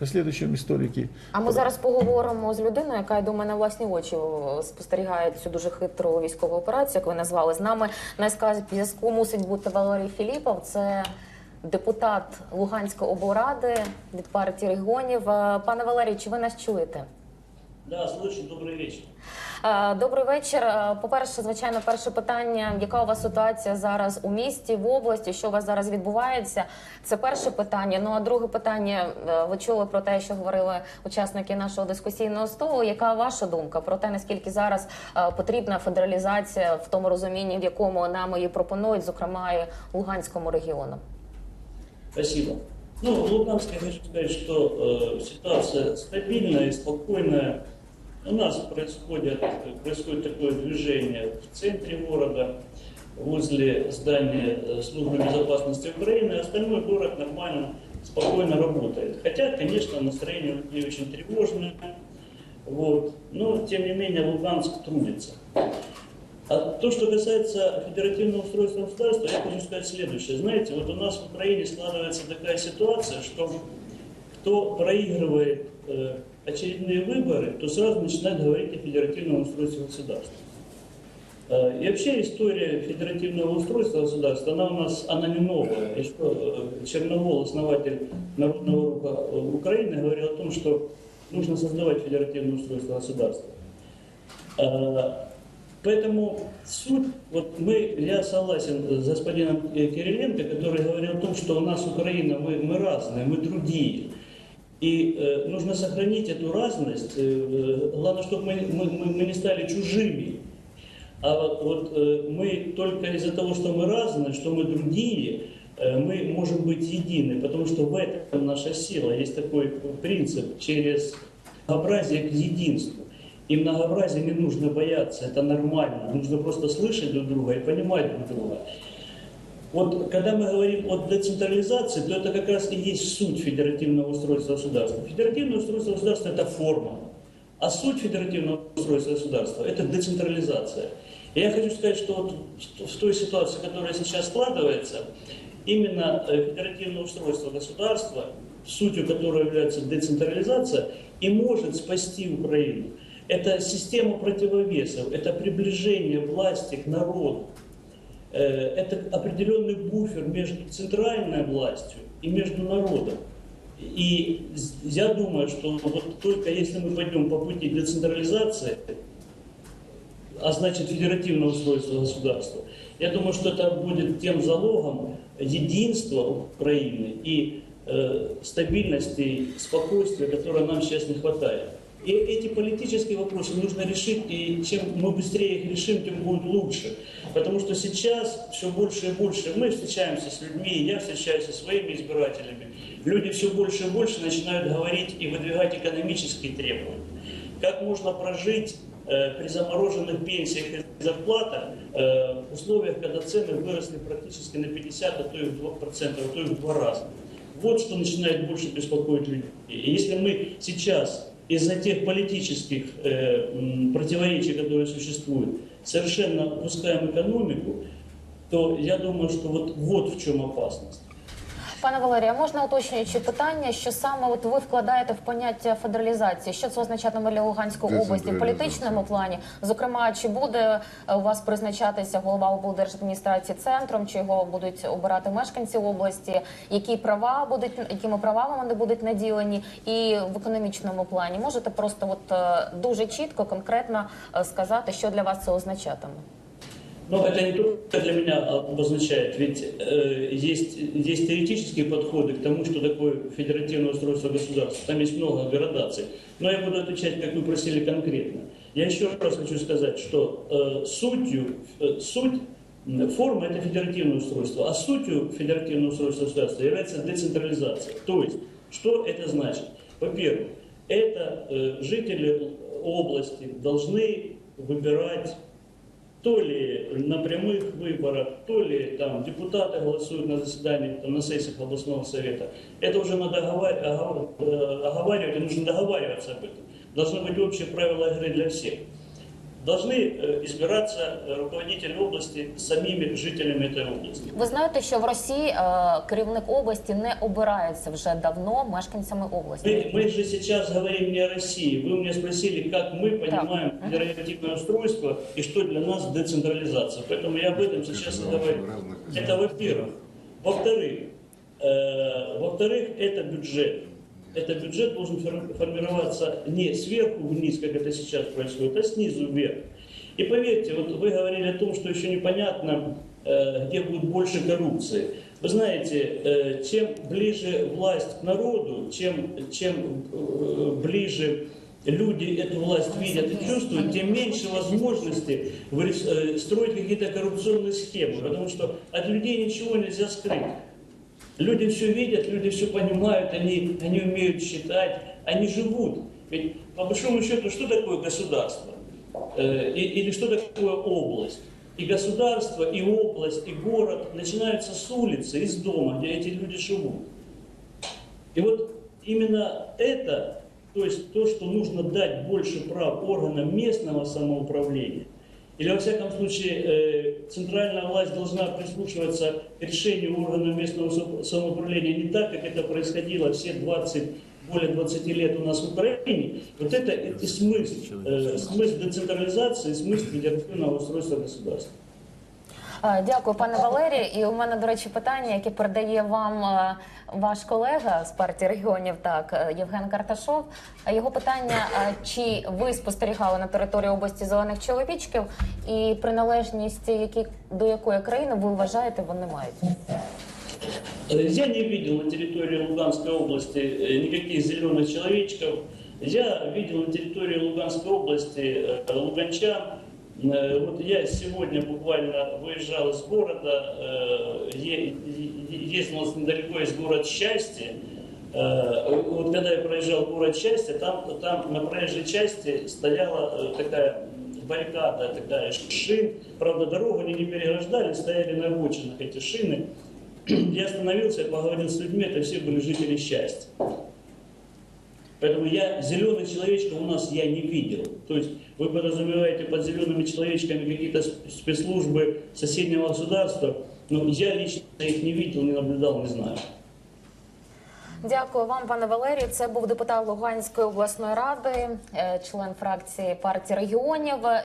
последующем історики. А ми зараз поговоримо з людиною, яка я думаю, на власні очі спостерігає цю дуже хитру військову операцію, як ви назвали. З нами на зв'язку мусить бути Валерій Філіпов. Це депутат Луганської облради від партії регіонів. Е, Пане Валерій, чи ви нас чуєте? Да, слышу, добрый вечер. Е, Добрий вечір. Е, По-перше, звичайно, перше питання: яка у вас ситуація зараз у місті, в області? Що у вас зараз відбувається? Це перше питання. Ну а друге питання: е, ви чули про те, що говорили учасники нашого дискусійного столу. Яка ваша думка про те, наскільки зараз е, потрібна федералізація в тому розумінні, в якому нам її пропонують, зокрема і Луганському регіону? Спасибо. Ну, в Луганске я хочу сказать, что э, ситуация стабильная и спокойная. У нас происходит, происходит такое движение в центре города, возле здания э, службы безопасности Украины. Остальной город нормально, спокойно работает. Хотя, конечно, настроение людей очень тревожное. Вот. Но, тем не менее, Луганск трудится. А то, что касается федеративного устройства государства, я хочу сказать следующее. Знаете, вот у нас в Украине складывается такая ситуация, что кто проигрывает э, очередные выборы, то сразу начинает говорить о федеративном устройстве государства. Э, И вообще история федеративного устройства государства, она у нас, она не новая. Еще э, Черновол, основатель Народного руха э, Украины, говорил о том, что нужно создавать федеративное устройство государства. Э, Поэтому суть, вот мы, я согласен с господином Кириленко, который говорил о том, что у нас Украина, мы, мы разные, мы другие. И э, нужно сохранить эту разность. Э, главное, чтобы мы, мы, мы, мы не стали чужими. А вот, вот, э, мы только из-за того, что мы разные, что мы другие, э, мы можем быть едины, потому что в этом наша сила. Есть такой принцип через многообразие к единству. И многообразие не нужно бояться, это нормально. Нужно просто слышать друг друга и понимать друг друга. Вот когда мы говорим о децентрализации, то это как раз и есть суть федеративного устройства государства. Федеративное устройство государства – это форма, а суть федеративного устройства государства – это децентрализация. И я хочу сказать, что вот в той ситуации, которая сейчас складывается, именно э, федеративное устройство государства, сутью которого является децентрализация, и может спасти Украину. Это система противовесов, это приближение власти к народу. Э, Это определенный буфер между центральной властью и между народом. И я думаю, что вот только если мы пойдем по пути децентрализации, а значит федеративного устройства государства, я думаю, что это будет тем залогом единства Украины и э, стабильности, спокойствия, которого нам сейчас не хватает. И эти политические вопросы нужно решить, и чем мы быстрее их решим, тем будет лучше. Потому что сейчас все больше и больше мы встречаемся с людьми, я встречаюсь со своими избирателями. Люди все больше и больше начинают говорить и выдвигать экономические требования. Как можно прожить э, при замороженных пенсиях и зарплатах э, в условиях, когда цены выросли практически на 50, а то и в 2%, а то и в два раза. Вот что начинает больше беспокоить людей. И если мы сейчас из-за тех политических э, противоречий, которые существуют, совершенно упускаем экономику, то я думаю, что вот, вот в чем опасность. Пане Валерія, можна уточнюючи питання, що саме от ви вкладаєте в поняття федералізації? Що це означатиме для Луганської області в політичному плані? Зокрема, чи буде е, у вас призначатися голова облдержадміністрації центром, чи його будуть обирати мешканці області? Які права будуть якими правами вони будуть наділені? І в економічному плані можете просто от е, дуже чітко, конкретно е, сказати, що для вас це означатиме? Но это не только для меня обозначает, ведь э, есть, есть теоретические подходы к тому, что такое федеративное устройство государства. Там есть много градаций. Но я буду отвечать, как вы просили, конкретно. Я еще раз хочу сказать, что э, сутью, э, суть, форма – это федеративное устройство, а сутью федеративного устройства государства является децентрализация. То есть, что это значит? Во-первых, это э, жители области должны выбирать то ли на прямых выборах, то ли там депутаты голосуют на заседаниях, там, на сессиях областного совета. Это уже надо оговар- огов- э, оговаривать, и нужно договариваться об этом. Должны быть общие правила игры для всех должны э, избираться э, руководители области самими жителями этой области. Ви знаєте, що в Росії е, керівник області не обирається вже давно мешканцями області. Мы, мы же сейчас говорим не о России. Вы у меня спросили, как мы понимаем федеративное устройство и что для нас децентрализация. Поэтому я об этом сейчас и говорю. Это во-первых. Во-вторых, э, во-вторых, это бюджет. Это бюджет должен фор- формироваться не сверху вниз, как это сейчас происходит, а снизу вверх. И поверьте, вот вы говорили о том, что еще непонятно, э, где будет больше коррупции. Вы знаете, э, чем ближе власть к народу, чем, чем э, ближе люди эту власть видят и чувствуют, тем меньше возможности строить какие-то коррупционные схемы, потому что от людей ничего нельзя скрыть. Люди все видят, люди все понимают, они, они умеют считать, они живут. Ведь по большому счету, что такое государство? Э, или что такое область? И государство, и область, и город начинаются с улицы, из дома, где эти люди живут. И вот именно это, то есть то, что нужно дать больше прав органам местного самоуправления, или во всяком случае э, центральная власть должна прислушиваться к решению органов местного самоуправления не так, как это происходило все 20, более 20 лет у нас в Украине. Вот это и смысл, э, смысл децентрализации, смысл федеративного устройства государства. Е, Дякую, пане Валерій. І у мене, до речі, питання, яке передає вам е, ваш колега з партії регіонів, так е, Євген Карташов. Е, Його питання: е, чи ви спостерігали на території області зелених чоловічків, і приналежність які до якої країни ви вважаєте, вони мають? Э, Я не видел на территории Луганской области э, никаких зеленых человечков. Я видел на территории Луганской области э, луганчан. Э, Вот я сегодня буквально выезжал из города, э, ездил у нас недалеко есть город Счастье. Э, Вот когда я проезжал город Счастье, там, там на проезжей части стояла такая баррикада, такая шин. Правда, дорогу они не переграждали, стояли на обочинах эти шины. Я остановился, поговорил с людьми, это все были жители счастья. Поэтому я зеленых человечков у нас я не видел. То есть вы подразумеваете под зелеными человечками какие-то сп- спецслужбы соседнего государства, но я лично их не видел, не наблюдал, не знаю. Дякую вам, пане Валерію. Це був депутат Луганської обласної ради, е, член фракції партії регіонів.